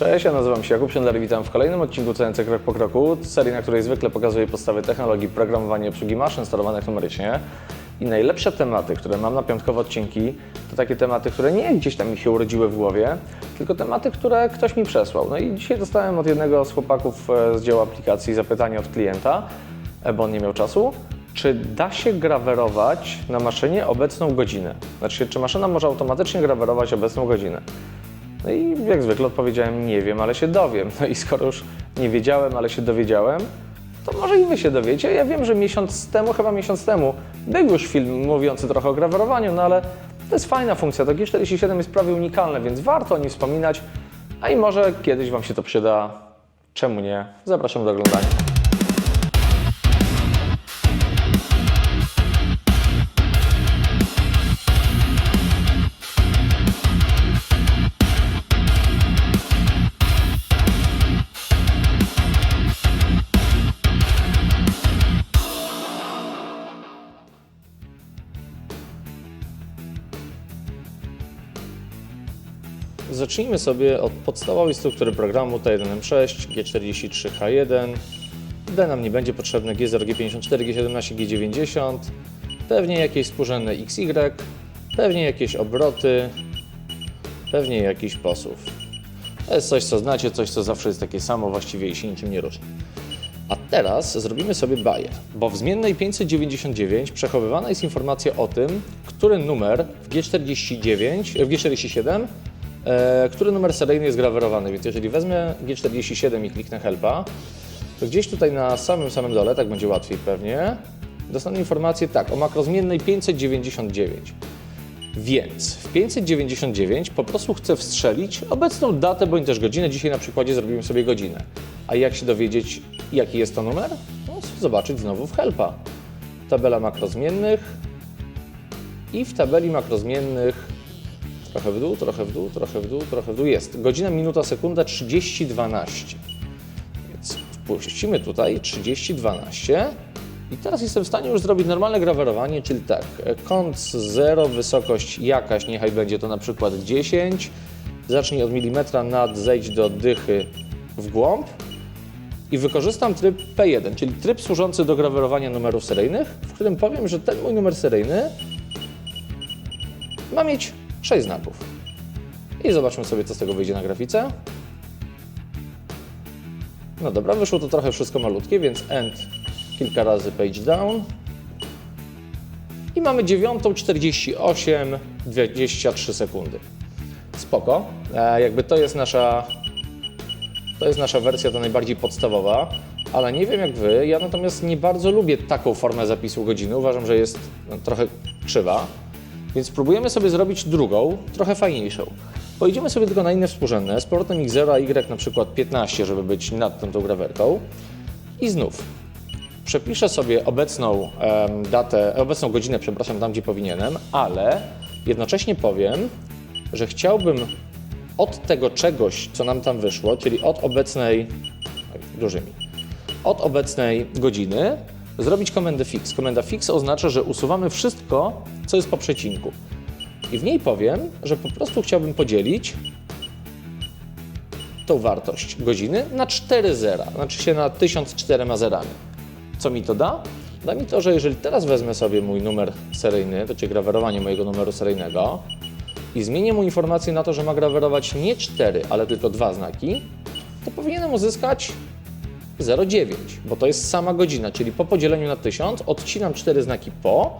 Cześć, ja nazywam się Jakub Siendler i witam w kolejnym odcinku CNC Krok po Kroku, serii, na której zwykle pokazuję podstawy technologii programowania obsługi maszyn sterowanych numerycznie. I najlepsze tematy, które mam na piątkowe odcinki, to takie tematy, które nie gdzieś tam mi się urodziły w głowie, tylko tematy, które ktoś mi przesłał. No i dzisiaj dostałem od jednego z chłopaków e, z działu aplikacji zapytanie od klienta, e, bo on nie miał czasu, czy da się grawerować na maszynie obecną godzinę? Znaczy, czy maszyna może automatycznie grawerować obecną godzinę? No i jak zwykle odpowiedziałem, nie wiem, ale się dowiem. No i skoro już nie wiedziałem, ale się dowiedziałem, to może i Wy się dowiecie. Ja wiem, że miesiąc temu, chyba miesiąc temu, był już film mówiący trochę o grawerowaniu, no ale to jest fajna funkcja. To G47 jest prawie unikalne, więc warto o nim wspominać. A i może kiedyś Wam się to przyda. Czemu nie? Zapraszam do oglądania. Zacznijmy sobie od podstawowej struktury programu T1M6, G43H1. D nam nie będzie potrzebne G0, G54, G17, G90. Pewnie jakieś współrzędne XY, pewnie jakieś obroty, pewnie jakiś posuw. To jest coś, co znacie, coś, co zawsze jest takie samo, właściwie i się niczym nie różni. A teraz zrobimy sobie bajer, bo w zmiennej 599 przechowywana jest informacja o tym, który numer w G49, w G47, e, który numer seryjny jest grawerowany. Więc jeżeli wezmę G47 i kliknę helpa, to gdzieś tutaj na samym samym dole, tak będzie łatwiej pewnie, dostanę informację tak, o makrozmiennej 599. Więc w 599 po prostu chcę wstrzelić obecną datę bądź też godzinę. Dzisiaj na przykładzie zrobimy sobie godzinę. A jak się dowiedzieć, jaki jest to numer? No, zobaczyć znowu w helpa. Tabela makrozmiennych i w tabeli makrozmiennych trochę w dół, trochę w dół, trochę w dół, trochę w dół. Jest. Godzina, minuta, sekunda 3012. Więc wpuścimy tutaj 3012 i teraz jestem w stanie już zrobić normalne grawerowanie, czyli tak, kąt 0, wysokość jakaś, niechaj będzie to na przykład 10, zacznij od milimetra nad, zejdź do dychy w głąb. I wykorzystam tryb P1, czyli tryb służący do grawerowania numerów seryjnych, w którym powiem, że ten mój numer seryjny ma mieć 6 znaków. I zobaczmy sobie, co z tego wyjdzie na grafice. No dobra, wyszło to trochę wszystko malutkie, więc end kilka razy page down. I mamy 9.48, 23 sekundy. Spoko. E, jakby to jest nasza to jest nasza wersja, ta najbardziej podstawowa, ale nie wiem jak Wy, ja natomiast nie bardzo lubię taką formę zapisu godziny. Uważam, że jest no, trochę krzywa, więc spróbujemy sobie zrobić drugą, trochę fajniejszą. Pojedziemy sobie tylko na inne współrzędne, z powrotem X0, a Y na przykład 15, żeby być nad tą, tą grawerką. I znów przepiszę sobie obecną datę, obecną godzinę, przepraszam, tam gdzie powinienem, ale jednocześnie powiem, że chciałbym od tego czegoś, co nam tam wyszło, czyli od obecnej, dużymi, od obecnej godziny zrobić komendę fix. Komenda fix oznacza, że usuwamy wszystko, co jest po przecinku. I w niej powiem, że po prostu chciałbym podzielić tą wartość godziny na 4 zera, znaczy się na 1004 zerami. Co mi to da? Da mi to, że jeżeli teraz wezmę sobie mój numer seryjny, to czyli grawerowanie mojego numeru seryjnego i zmienię mu informację na to, że ma grawerować nie 4, ale tylko dwa znaki, to powinienem uzyskać 0,9, bo to jest sama godzina, czyli po podzieleniu na 1000 odcinam 4 znaki po.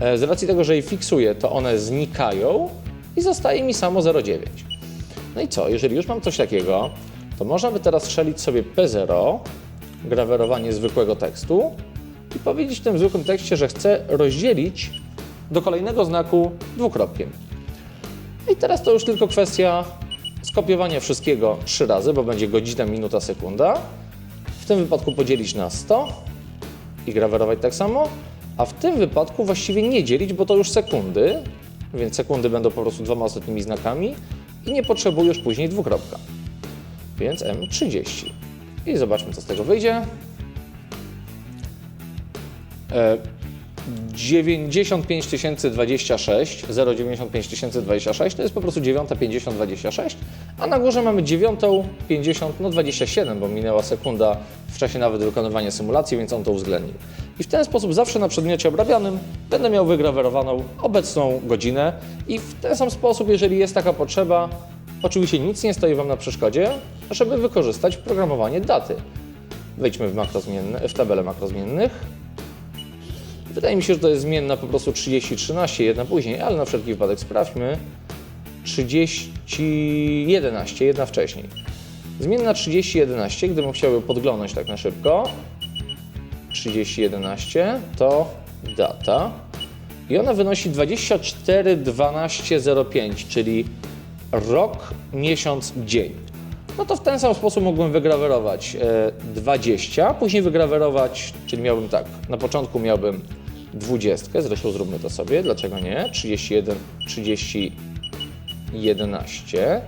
E, Z racji tego, że je fiksuję, to one znikają i zostaje mi samo 0,9. No i co, jeżeli już mam coś takiego, to można by teraz strzelić sobie P0, grawerowanie zwykłego tekstu i powiedzieć w tym zwykłym tekście, że chcę rozdzielić do kolejnego znaku dwukropkiem. I teraz to już tylko kwestia skopiowania wszystkiego trzy razy, bo będzie godzina, minuta, sekunda. W tym wypadku podzielić na 100 i grawerować tak samo, a w tym wypadku właściwie nie dzielić, bo to już sekundy, więc sekundy będą po prostu dwoma ostatnimi znakami i nie potrzebuję już później dwukropka. Więc M30. I zobaczmy, co z tego wyjdzie. E, 95 026, 095 026 to jest po prostu 95026, a na górze mamy 9.50, no 27, bo minęła sekunda w czasie nawet wykonywania symulacji, więc on to uwzględnił. I w ten sposób zawsze na przedmiocie obrabianym będę miał wygrawerowaną obecną godzinę i w ten sam sposób, jeżeli jest taka potrzeba, oczywiście nic nie stoi Wam na przeszkodzie, żeby wykorzystać programowanie daty. Wejdźmy w, makrozmienne, w tabelę makrozmiennych. Wydaje mi się, że to jest zmienna po prostu 3013, jedna później, ale na wszelki wypadek sprawdźmy. 3011, jedna wcześniej. Zmienna 3011, gdybym chciał podglądać tak na szybko. 3011 to data i ona wynosi 241205, czyli rok, miesiąc, dzień. No to w ten sam sposób mógłbym wygrawerować e, 20, później wygrawerować, czyli miałbym tak, na początku miałbym 20, zresztą zróbmy to sobie, dlaczego nie? 31, 30, 11.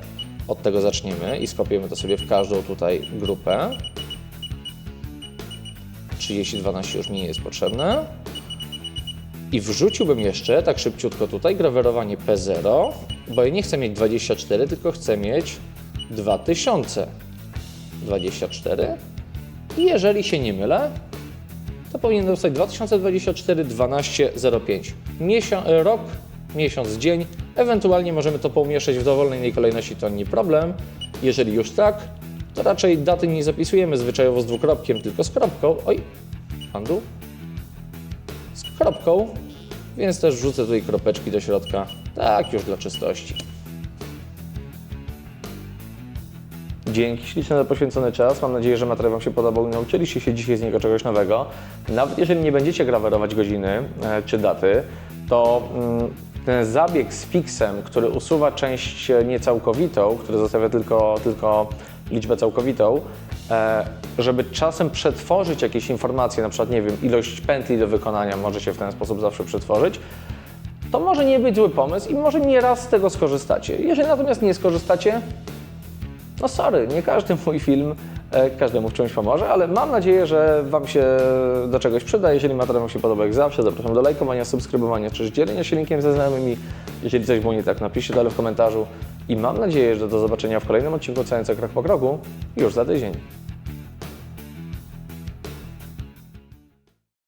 Od tego zaczniemy i skopiemy to sobie w każdą tutaj grupę. 3012 już mi nie jest potrzebne. I wrzuciłbym jeszcze, tak szybciutko tutaj, grawerowanie P0, bo ja nie chcę mieć 24, tylko chcę mieć 2024. I jeżeli się nie mylę, to powinien dostać 2024 1205. Miesią- rok, miesiąc, dzień. Ewentualnie możemy to poumieszczać w dowolnej kolejności, to nie problem. Jeżeli już tak, to raczej daty nie zapisujemy zwyczajowo z dwukropkiem, tylko z kropką. Oj, handlu. Z kropką, więc też wrzucę tutaj kropeczki do środka. Tak, już dla czystości. Dzięki śliczne za poświęcony czas. Mam nadzieję, że materiał Wam się podobał i nauczyliście się dzisiaj z niego czegoś nowego. Nawet jeżeli nie będziecie grawerować godziny e, czy daty, to mm, ten zabieg z fixem, który usuwa część e, niecałkowitą, który zostawia tylko, tylko liczbę całkowitą, e, żeby czasem przetworzyć jakieś informacje, na przykład, nie wiem, ilość pętli do wykonania może się w ten sposób zawsze przetworzyć, to może nie być zły pomysł i może nie raz z tego skorzystacie. Jeżeli natomiast nie skorzystacie, no sorry, nie każdy mój film każdemu w czymś pomoże, ale mam nadzieję, że Wam się do czegoś przyda. Jeżeli materiał się podoba jak zawsze, zapraszam do lajkowania, subskrybowania czy dzielenia się linkiem ze znajomymi. Jeżeli coś było nie tak, napiszcie dalej w komentarzu i mam nadzieję, że do zobaczenia w kolejnym odcinku Całym Krok po Kroku już za tydzień.